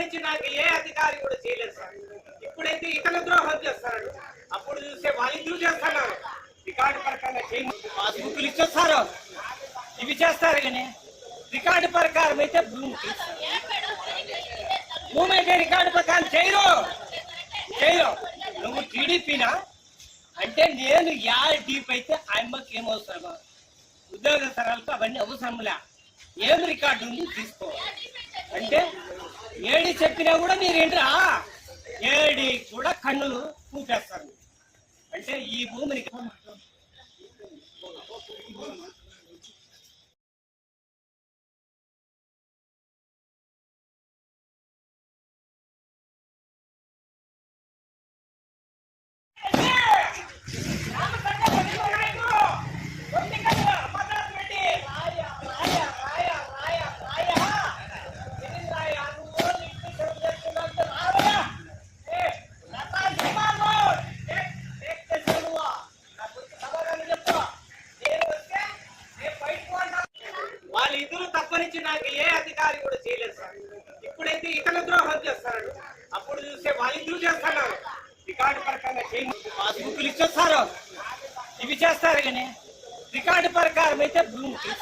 నుంచి నాకు ఏ అధికారి కూడా చేయలేదు సార్. ఇప్పుడైతే ఇతర ద్రోహం చేస్తాడు అప్పుడు చూస్తే వాళ్ళు చేస్తున్నారు? రికార్డు ప్రకారంగా చేయండి. ఇచ్చేస్తారు. ఇవి చేస్తారు కానీ రికార్డు ప్రకారం అయితే భూమి భూమి అయితే రికార్డు ప్రకారం చేయరు. చేయరు. నువ్వు టీడీపీనా? అంటే నేను యా డీప్ అయితే ఆయమ్మకి ఏమవుతాను ఉద్యోగ స్థలాలకు అవన్నీ అవసరంలే ఏం రికార్డు ఉంది? తీసుకోవాలి. అంటే ఏడి చెప్పినా కూడా మీరు ఏంట్రా ఏడి కూడా కన్నులు పూపేస్తారు అంటే ఈ భూమిని నుంచి నాకు ఏ అధికారి కూడా చేయలేదు సార్. ఇప్పుడైతే ఇతర ద్రోహం చేస్తారు అప్పుడు చూస్తే వాళ్ళిద్దరూ చేస్తున్నారు? రికార్డు పరకంగా చేయండి. పాస్బుక్లు ఇచ్చేస్తారు. ఇవి చేస్తారు కానీ రికార్డు ప్రకారం అయితే భూమికి